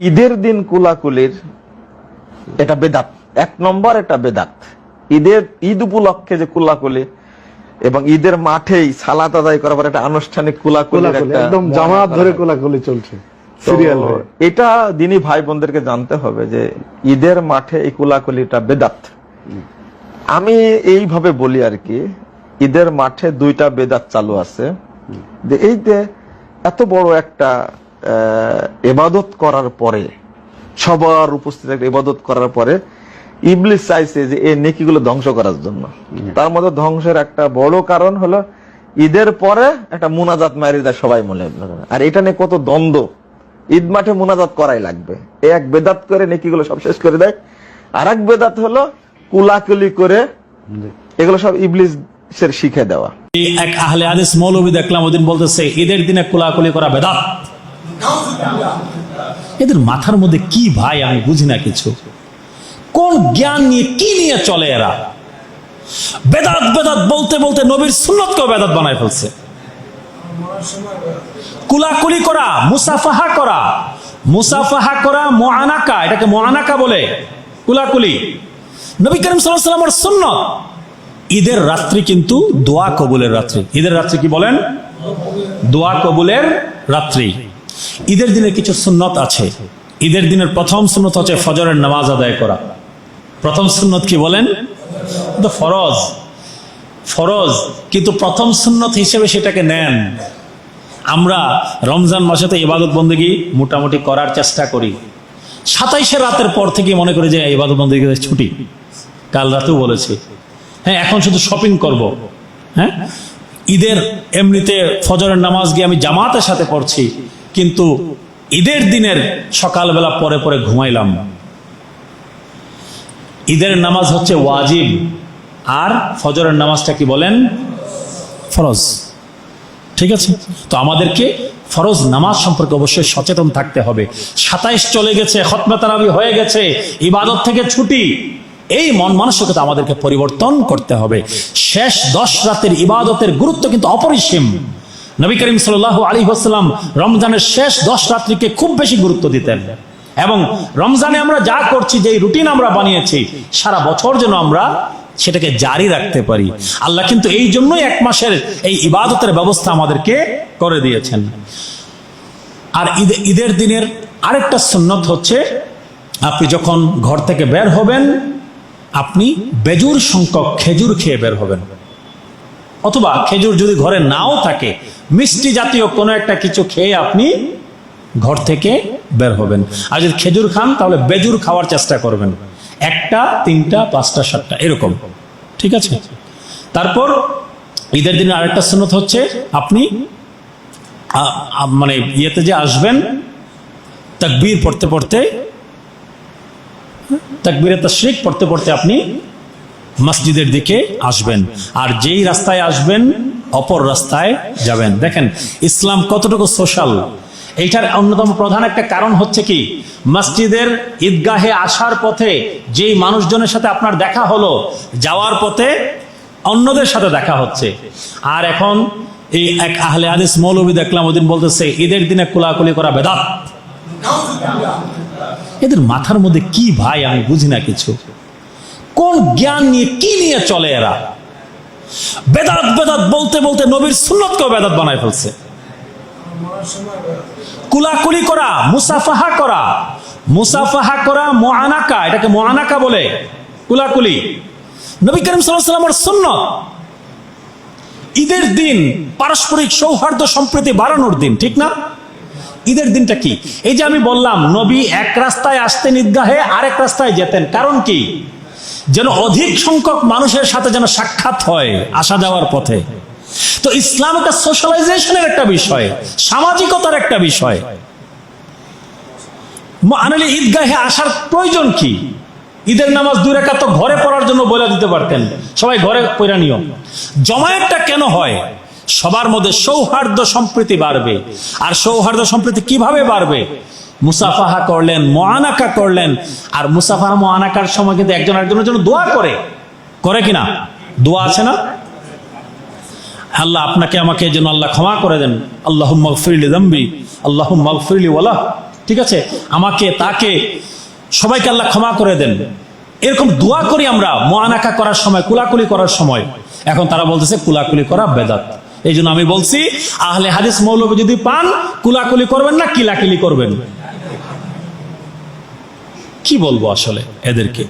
ঈদের দিন কুলাকুলির এটা বেদাত। এক নম্বর এটা বেদাত। ঈদের ঈদ উপলক্ষে যে কুলাকুলি এবং ঈদের মাঠেই সালাত আদায় করার পর একটা আনুষ্ঠানিক কোলাকুলি একদম জামাত ধরে। কোলাকুলি চলছে। সিরিয়াল এটা দিনই ভাই বোনদেরকে জানতে হবে যে ঈদের মাঠে এই কুলাকুলিটা বেদাত। আমি এইভাবে বলি আর কি ঈদের মাঠে দুইটা বেদাত চালু আছে। যে এই যে এত বড় একটা এবাদত করার পরে সবার উপস্থিত একটা ইবাদত করার পরে ইবলিস চাইছে যে এই নেকিগুলো ধ্বংস করার জন্য। তার মধ্যে ধ্বংসের একটা বড় কারণ হলো ঈদের পরে একটা মুনাজাত মারি দেয় সবাই মনে আর এটা নিয়ে কত দ্বন্দ্ব। ঈদ মাঠে মুনাজাত করাই লাগবে। এক বেদাত করে নেকিগুলো সব শেষ করে দেয়। আর এক বেদাত হলো কুলাকুলি করে এগুলো সব ইবলিসের শিখে দেওয়া। এক আহলে হাদিস মৌলবী দেখলাম ওদিন বলতেছে ঈদের দিনে কোলাকুলি করা বেদাত। এদের মাথার মধ্যে কি ভাই আমি বুঝি না কিছু? কোন জ্ঞান নিয়ে কি নিয়ে চলে এরা? বেদাত বেদাত বলতে বলতে নবীর সুন্নতকেও বেদাত বানায় ফেলছে। কুলাকুলি করা, মুসাফাহা করা মুসাফাহা করা মোয়ানাকা এটাকে মোয়ানাকা বলে। কুলাকুলি। নবী করিম সাল্লামের সুন্নত। ঈদের রাত্রি কিন্তু দোয়া কবুলের রাত্রি। ঈদের রাত্রি কি বলেন? দোয়া কবুলের রাত্রি। ঈদের দিনে কিছু সুন্নত আছে। ঈদের দিনের প্রথম সুন্নত হচ্ছে ফজরের নামাজ আদায় করা। প্রথম সুন্নত কি বলেন? ফরজ। ফরজ। কিন্তু প্রথম সুন্নত হিসেবে সেটাকে নেন। আমরা রমজান মাসে তো ইবাদত বন্দেগী মোটামুটি করার চেষ্টা করি। সাতাইশে রাতের পর থেকে মনে করি যে ইবাদত বন্দেগী ছুটি। কাল রাতেও বলেছি। হ্যাঁ এখন শুধু শপিং করব। হ্যাঁ? ঈদের এমনিতে ফজরের নামাজ গিয়ে আমি জামাতের সাথে পড়ছি। কিন্তু ঈদের দিনের সকালবেলা পরে পরে ঘুমাইলাম। ঈদের নামাজ হচ্ছে ওয়াজিব। আর ফজরের নামাজটা কি বলেন? ফরজ। ঠিক আছে? তো আমাদেরকে ফরজ নামাজ সম্পর্কে অবশ্যই সচেতন থাকতে হবে। সাতাইশ চলে গেছে, খতমে তারাবি হয়ে গেছে, ইবাদত থেকে ছুটি। এই মন মানসিকতা আমাদেরকে পরিবর্তন করতে হবে। শেষ দশ রাতের ইবাদতের গুরুত্ব কিন্তু অপরিসীম। নবী করিম সাল আলী হাসলাম রমজানের শেষ দশ রাত্রিকে খুব বেশি গুরুত্ব দিতেন। এবং রমজানে আমরা যা করছি যে রুটিন আমরা বানিয়েছি, সারা বছর যেন আমরা সেটাকে জারি রাখতে পারি। আল্লাহ কিন্তু এই জন্যই এক মাসের এই ইবাদতের ব্যবস্থা আমাদেরকে করে দিয়েছেন। আর ঈদ, ঈদের দিনের আরেকটা সুন্নত হচ্ছে, আপনি যখন ঘর থেকে বের হবেন, আপনি বেজুর সংখ্যক খেজুর খেয়ে বের হবেন। অথবা খেজুর যদি ঘরে নাও থাকে, মিষ্টি জাতীয় কোনো একটা কিছু খেয়ে আপনি ঘর থেকে বের হবেন। আর যদি খেজুর খান, তাহলে বেজুর খাওয়ার চেষ্টা করবেন। একটা, তিনটা, পাঁচটা, সাতটা, এরকম। ঠিক আছে? তারপর ঈদের দিনে আরেকটা সুন্নত হচ্ছে, আপনি মানে ইয়েতে যে আসবেন, তাকবীর পড়তে পড়তে, তাকবীরে তশরিক পড়তে পড়তে আপনি মসজিদের দিকে আসবেন। আর যেই রাস্তায় আসবেন, অপর রাস্তায় যাবেন। দেখেন, ইসলাম কতটুকু সোশ্যাল? এইটার অন্যতম প্রধান একটা কারণ হচ্ছে কি, মসজিদের ঈদগাহে আসার পথে যেই মানুষজনের সাথে আপনার দেখা হলো, যাওয়ার পথে অন্যদের সাথে দেখা হচ্ছে। আর এখন এই এক আহলে হাদিস মৌলবী দেখলাম ওদিন বলতেছে, ঈদের দিনে কোলাকুলি করা বেদাত। এদের মাথার মধ্যে কি ভাই, আমি বুঝি না কিছু। কোন জ্ঞান নিয়ে, কি নিয়ে চলে এরা? বেদাত বেদাত বলতে বলতে নবীর সুন্নতকেও বেদাত বানায় ফেলছে। কুলাকুলি করা, মুসাফাহা করা মুসাফাহা করা মোয়ানাকা এটাকে মোয়ানাকা বলে, কুলাকুলি। নবী করিম সাল্লামের সুন্নত, ঈদের দিন পারস্পরিক সৌহার্দ্য সম্প্রীতি বাড়ানোর দিন, ঠিক না? ঈদের দিনটা কি? এই যে আমি বললাম, নবী এক রাস্তায় আসতেন ঈদগাহে, আরেক রাস্তায় যেতেন, কারণ কি? যেন অধিক সংখ্যক মানুষের সাথে যেন সাক্ষাৎ হয় আসা যাওয়ার পথে। তো ইসলাম একটা সোশ্যালাইজেশনের একটা বিষয়, সামাজিকতার একটা বিষয়। আনালি ঈদগাহে আসার প্রয়োজন কি? ঈদের নামাজ দুই রেখা তো ঘরে পড়ার জন্য বলে দিতে পারতেন। সবাই ঘরে পড়া নিয়ম জমায়েতটা কেন হয়? সবার মধ্যে সৌহার্দ্য সম্প্রীতি বাড়বে। আর সৌহার্দ্য সম্প্রীতি কীভাবে বাড়বে? মুসাফাহা করলেন, মোয়ানাকা করলেন। আর মুসাফাহা মোয়ানাকার সময় কিন্তু একজন একজনের জন্য দোয়া করে। করে কিনা? দোয়া আছে না? আল্লাহ আপনাকে আমাকে যেন আল্লাহ ক্ষমা করে দেন। আল্লাহ মগফিরলি দম্বি আল্লাহ মগফিরলি ওয়ালা। ঠিক আছে? আমাকে, তাকে সবাইকে আল্লাহ ক্ষমা করে দেন। এরকম দোয়া করি আমরা, মোয়ানাকা করার সময়, কুলাকুলি করার সময়। এখন তারা বলতেছে, কুলাকুলি করা বেদাত। এই আমি বলছি, আহলে হাদিস মৌলবী যদি পান, কুলাকুলি করবেন না, কিলাকিলি করবেন। কি বলব আসলে এদেরকে?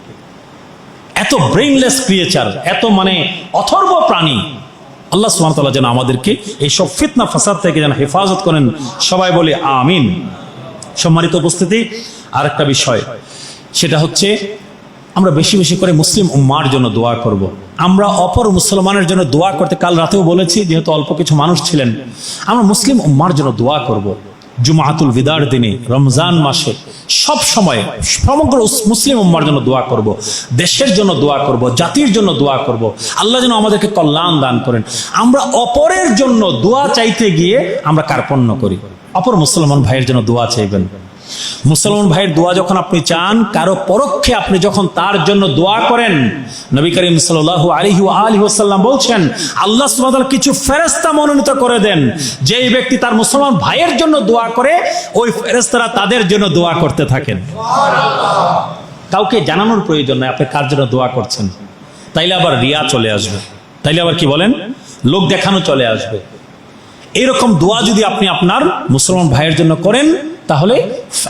এত ব্রেইনলেস ক্রিয়েচার এত মানে অথর্ব প্রাণী। আল্লাহ সুবহানাহু যেন আমাদেরকে এই সব ফিতনা, ফাসাদ থেকে যেন হেফাজত করেন। সবাই বলে, আমিন। সম্মানিত উপস্থিতি, আরেকটা বিষয়, সেটা হচ্ছে আমরা বেশি বেশি করে মুসলিম উম্মার জন্য দোয়া করব। আমরা অপর মুসলমানের জন্য দোয়া করতে কাল রাতেও বলেছি, যেহেতু অল্প কিছু মানুষ ছিলেন। আমরা মুসলিম উম্মার জন্য দোয়া করব। জুমাতুল বিদার দিনে, রমজান মাসে সব সময় সমগ্র মুসলিম উম্মার জন্য দোয়া করব। দেশের জন্য দোয়া করব। জাতির জন্য দোয়া করব। আল্লাহ যেন আমাদেরকে কল্যাণ দান করেন আমরা অপরের জন্য দোয়া চাইতে গিয়ে আমরা কার্পণ্য করি অপর মুসলমান ভাইয়ের জন্য দোয়া চাইবেন মুসলমান ভাইয়ের দোয়া যখন আপনি চান, কারও পরোক্ষে আপনি যখন তার জন্য দোয়া করেন, নবী করিম সাল্লাল্লাহু আলাইহি ওয়া আলিহি বলছেন, আল্লাহ সুবহানাহু কিছু ফেরেশতা মনোনীত করে দেন। যেই ব্যক্তি তার মুসলমান ভাইয়ের জন্য দোয়া করে, ওই ফেরেশতারা তাদের জন্য দোয়া করতে থাকেন। কাউকে জানানোর প্রয়োজন নাই, আপনি কার জন্য দোয়া করছেন? তাইলে আবার রিয়া চলে আসবে। তাইলে আবার কি বলেন? লোক দেখানো চলে আসবে। এরকম দোয়া যদি আপনি আপনার মুসলমান ভাইয়ের জন্য করেন তাহলে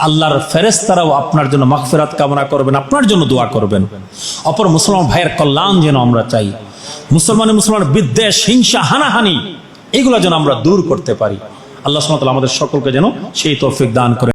আল্লাহর ফেরেস্তারাও আপনার জন্য মাগফিরাত কামনা করবেন, আপনার জন্য দোয়া করবেন। অপর মুসলমান ভাইয়ের কল্যাণ যেন আমরা চাই। মুসলমানে মুসলমান বিদ্বেষ, হিংসা, হানাহানি, এগুলো যেন আমরা দূর করতে পারি। আল্লাহ সুবহানাহু আমাদের সকলকে যেন সেই তৌফিক দান করে